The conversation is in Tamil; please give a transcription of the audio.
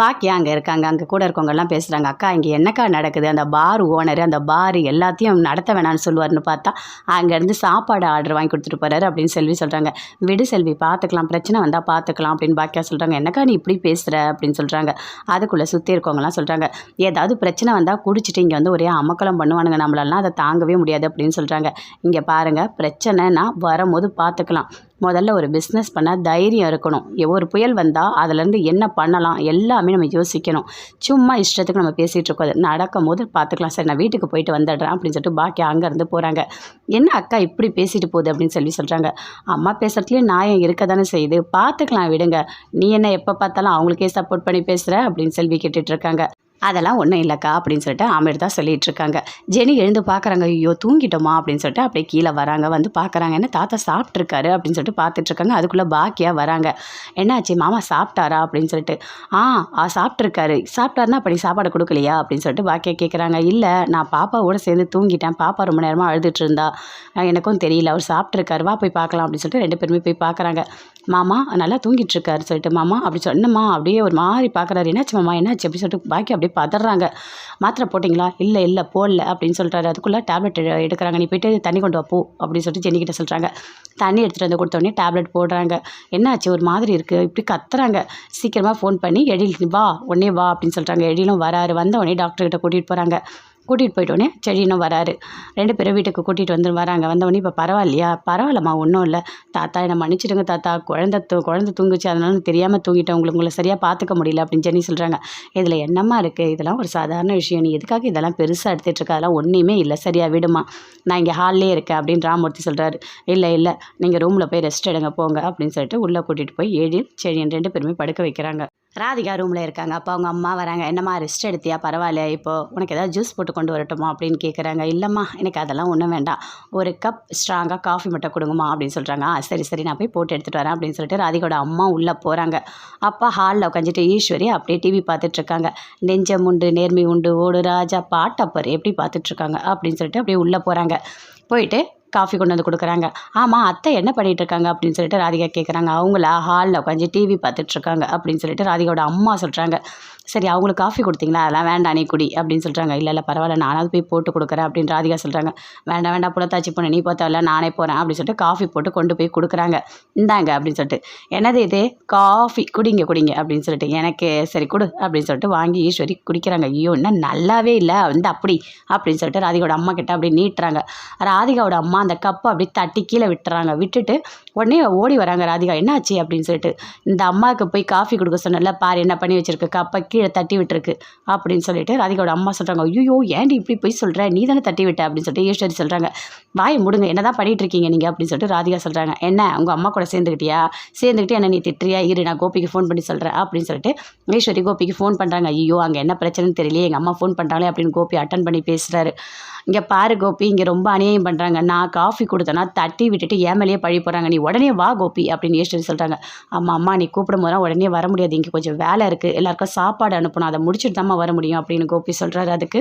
பாக்கியா அங்கே இருக்காங்க. அங்கே கூட இருக்கவங்கெல்லாம் பேசுகிறாங்க அக்கா இங்கே என்னக்கா நடக்குது? அந்த பார் ஓனர் அந்த பார் எல்லாத்தையும் நடத்த வேணாம்னு சொல்லுவார்னு பார்த்தா அங்கேருந்து சாப்பாடு ஆர்டர் வாங்கி கொடுத்துட்டு போகிறாரு அப்படின்னு செல்வி சொல்கிறாங்க விடு செல்வி பார்த்துக்கலாம். பிரச்சனை வந்தால் பார்த்துக்கலாம் அப்படின்னு பாக்கியா சொல்கிறாங்க என்னக்கா நீ இப்படி பேசுகிற அப்படின்னு சொல்கிறாங்க அதுக்குள்ளே சுற்றி இருக்கவங்கலாம் சொல்கிறாங்க ஏதாவது பிரச்சனை வந்தால் குடிச்சிட்டு இங்கே வந்து ஒரே அமக்கலம் பண்ணுவானுங்க. நம்மளெல்லாம் அதை தாங்கவே முடியாது அப்படின்னு சொல்கிறாங்க இங்கே பாருங்கள் பிரச்சனைனா வரும்போது பார்த்துக்கலாம். முதல்ல ஒரு பிஸ்னஸ் பண்ண தைரியம் இருக்கணும். ஒரு புயல் வந்தால் அதுலேருந்து என்ன பண்ணலாம்? எல்லாமே நம்ம யோசிக்கணும். சும்மா இஷ்டத்துக்கு நம்ம பேசிகிட்டு இருக்கோம். நடக்கும் போது பார்த்துக்கலாம் சரி நான் வீட்டுக்கு போயிட்டு வந்துடுறேன் அப்படின்னு சொல்லிட்டு பாக்கி அங்கேருந்து போகிறாங்க என்ன அக்கா இப்படி பேசிட்டு போகுது அப்படின்னு சொல்லி சொல்கிறாங்க அம்மா பேசுகிறதுலேயும் நியாயம் இருக்க தானே செய்யுது. பார்த்துக்கலாம் விடுங்க. நீ என்ன எப்போ பார்த்தாலும் அவங்களுக்கே சப்போர்ட் பண்ணி பேசுகிற அப்படின்னு செல்வி கேட்டுட்ருக்காங்க அதெல்லாம் ஒன்றும் இல்லைக்கா அப்படின்னு சொல்லிட்டு அமீர் தான் சொல்லிட்டு இருக்காங்க. ஜெனி எழுந்து பார்க்குறாங்க ஐயோ தூங்கிட்டோமா? அப்படின்னு சொல்லிட்டு அப்படியே கீழே வராங்க வந்து பார்க்குறாங்க என்ன தாத்தா சாப்பிட்ருக்காரு அப்படின்னு சொல்லிட்டு பார்த்துட்ருக்காங்க அதுக்குள்ளே பாக்கியாக வராங்க. என்னாச்சு? மாமா சாப்பிட்டாரா? அப்படின்னு சொல்லிட்டு ஆ சாப்பிட்ருக்காரு சாப்பிட்டாருன்னா அப்படி சாப்பாடு கொடுக்கலையா? அப்படின்னு சொல்லிட்டு பாக்கியா கேட்குறாங்க இல்லை நான் பாப்பாவோட சேர்ந்து தூங்கிட்டேன். பாப்பா ரொம்ப நேரமாக அழுதுட்டு இருந்தா. எனக்கும் தெரியல. அவர் சாப்பிட்ருக்காரு வா போய் பார்க்கலாம் அப்படின்னு சொல்லிட்டு ரெண்டு பேருமே போய் பார்க்குறாங்க மாமா நல்லா தூங்கிட்டு இருக்காரு. சொல்லிட்டு மாமா அப்படி சொன்னம்மா. அப்படியே ஒரு மாதிரி பார்க்குறாரு என்னாச்சு மாமா? என்னாச்சு? அப்படின்னு சொல்லிட்டு பாக்கி அப்படியே பதறாங்க. மாத்திரை போட்டிங்களா? இல்லை இல்லை போடல அப்படின்னு சொல்கிறாரு அதுக்குள்ளே டேப்லெட் எடுக்கிறாங்க. நீ போயிட்டு தண்ணி கொண்டு வா போ அப்படின்னு சொல்லிட்டு ஜெனிக்கிட்ட சொல்கிறாங்க தண்ணி எடுத்துகிட்டு வந்து கொடுத்தோடனே டேப்லெட் போடுறாங்க. என்னாச்சு? ஒரு மாதிரி இருக்குது இப்படி கத்துறாங்க. சீக்கிரமாக ஃபோன் பண்ணி எழில் வா உடனே வா அப்படின்னு சொல்கிறாங்க எழிலும் வராரு. வந்த உடனே டாக்டர்கிட்ட கூட்டிகிட்டு போகிறாங்க கூட்டிகிட்டு போயிட்டோன்னே செடினும் வராரு. ரெண்டு பேரும் வீட்டுக்கு கூட்டிகிட்டு வந்து வராங்க. வந்தவொடனே இப்போ பரவாயில்லையா? பரவாயில்லம்மா ஒன்றும் இல்லை. தாத்தா என்னை மன்னிச்சிடுங்க தாத்தா. குழந்த தூ குழந்த தூங்குச்சு. அதனால தெரியாமல் தூங்கிட்டேன். உங்களுக்கு உங்களை சரியாக பார்த்துக்க முடியல அப்படின்னு சொல்லி சொல்கிறாங்க இதில் என்னம்மா இருக்குது இதெல்லாம் ஒரு சாதாரண விஷயம். நீ எதுக்காக இதெல்லாம் பெருசாக எடுத்துகிட்டு இருக்க? அதெல்லாம் ஒன்றுமே இல்லை. சரியாக விடுமா? நான் இங்கே ஹால்லே இருக்கேன் அப்படின்னு ராமூர்த்தி சொல்கிறாரு இல்லை இல்லை. நீங்கள் ரூமில் போய் ரெஸ்ட் எடுங்க போங்க அப்படின்னு சொல்லிட்டு உள்ளே கூட்டிகிட்டு போய் ஏழில் செடியன் ரெண்டு பேருமே படுக்க வைக்கிறாங்க. ராதிகா ரூமில் இருக்காங்க. அப்போ அவங்க அம்மா வராங்க. என்னம்மா ரெஸ்ட் எடுத்தியா? பரவாயில்ல இப்போது உனக்கு ஏதாவது ஜூஸ் போட்டு கொண்டு வரட்டுமா? அப்படின்னு கேட்குறாங்க இல்லைம்மா எனக்கு அதெல்லாம் ஒன்றும் வேண்டாம். ஒரு கப் ஸ்ட்ராங்காக காஃபி மட்டும் கொடுங்கம்மா அப்படின்னு சொல்கிறாங்க ஆ சரி சரி நான் போய் போட்டு எடுத்துகிட்டு வரேன் அப்படின்னு சொல்லிட்டு ராதிகோட அம்மா உள்ளே போகிறாங்க அப்பா ஹாலில் உட்காந்துட்டு ஈஸ்வரி அப்படியே டிவி பார்த்துட்ருக்காங்க நெஞ்சம் உண்டு நேர்மை உண்டு ஓடு ராஜா பாட்டப்பர் எப்படி பார்த்துட்ருக்காங்க அப்படின்னு சொல்லிட்டு அப்படியே உள்ளே போகிறாங்க போயிட்டு காஃபி கொண்டு வந்து கொடுக்குறாங்க. ஆமாம் அத்தை என்ன பண்ணிகிட்டு இருக்காங்க அப்படின்னு சொல்லிட்டு ராதிகா கேட்குறாங்க அவங்கள ஹாலில் உட்காந்து டிவி பார்த்துட்ருக்காங்க அப்படின்னு சொல்லிட்டு ராதிகாவோட அம்மா சொல்கிறாங்க சரி அவங்களுக்கு காஃபி கொடுத்தீங்களா? அதெல்லாம் வேண்டாம் நீ குடி அப்படின்னு சொல்கிறாங்க இல்லை இல்லை பரவாயில்ல நானாவது போய் போட்டு கொடுக்குறேன் அப்படின்னு ராதிகா சொல்கிறாங்க வேண்டாம் வேண்டாம் புலத்தாச்சி பொண்ணு நீ பார்த்தா நானே போகிறேன் அப்படின்னு சொல்லிட்டு காஃபி போட்டு கொண்டு போய் கொடுக்குறாங்க. இந்தாங்க அப்படின்னு சொல்லிட்டு. என்னது இது? காஃபி? குடிங்க குடிங்க அப்படின்னு சொல்லிட்டு. எனக்கு சரி கொடு அப்படின்னு சொல்லிட்டு வாங்கி ஈஸ்வரி குடிக்கிறாங்க. ஐயோ இன்னும் நல்லாவே இல்லை. வந்து அப்படி அப்படின்னு சொல்லிட்டு ராதிகாவோட அம்மா கிட்ட அப்படி நீட்டுறாங்க. ராதிகாவோட அம்மா அந்த கப்பை அப்படி தட்டி கீழே விட்டுறாங்க. விட்டுட்டு உடனே ஓடி வராங்க ராதிகா என்னாச்சு? அப்படின்னு சொல்லிட்டு இந்த அம்மாவுக்கு போய் காஃபி கொடுக்க சொன்னல பாரு என்ன பண்ணி வச்சிருக்கு? கப்பை கீழே தட்டி விட்டுருக்கு. அப்படின்னு சொல்லிட்டு ராதிகாவோட அம்மா சொல்கிறாங்க ஐயோ ஏன்டி இப்படி போய் சொல்கிற நீ தானே தட்டி விட்ட? அப்படின்னு சொல்லிட்டு ஈஸ்வரி சொல்கிறாங்க வாய் முடுங்க என்ன தான் பண்ணிகிட்டு இருக்கீங்க நீங்கள் அப்படின்னு சொல்லிட்டு ராதிகா சொல்கிறாங்க என்ன உங்கள் அம்மா கூட சேர்ந்துக்கிட்டியா சேர்ந்துக்கிட்டு என்ன நீ திட்டுறியா? இரு நான் கோபிக்கு ஃபோன் பண்ணி சொல்கிறேன் அப்படின்னு சொல்லிட்டு ஈஸ்வரி கோபிக்கு ஃபோன் பண்ணுறாங்க ஐயோ அங்கே என்ன பிரச்சனைன்னு தெரியலையே எங்கள் அம்மா ஃபோன் பண்ணுறாங்களே அப்படின்னு கோபி அட்டன் பண்ணி பேசுகிறாரு இங்கே பாரு கோபி இங்கே ரொம்ப அநியாயம் பண்ணுறாங்க நான் காஃபி கொடுத்தேன்னா தட்டி விட்டுட்டு ஏமலையே பழி போகிறாங்க நீ உடனே வா கோபி அப்படின்னு ஈஸ்வரி சொல்கிறாங்க அம்மா அம்மா நீ கூப்பிடும் போது உடனே வர முடியாது. இங்கே கொஞ்சம் வேலை இருக்குது எல்லாருக்கும் சாப்பாடு அனுப்பணும். அதை முடிச்சுட்டு தான்மா வர முடியும் அப்படின்னு கோபி சொல்கிறாரு அதுக்கு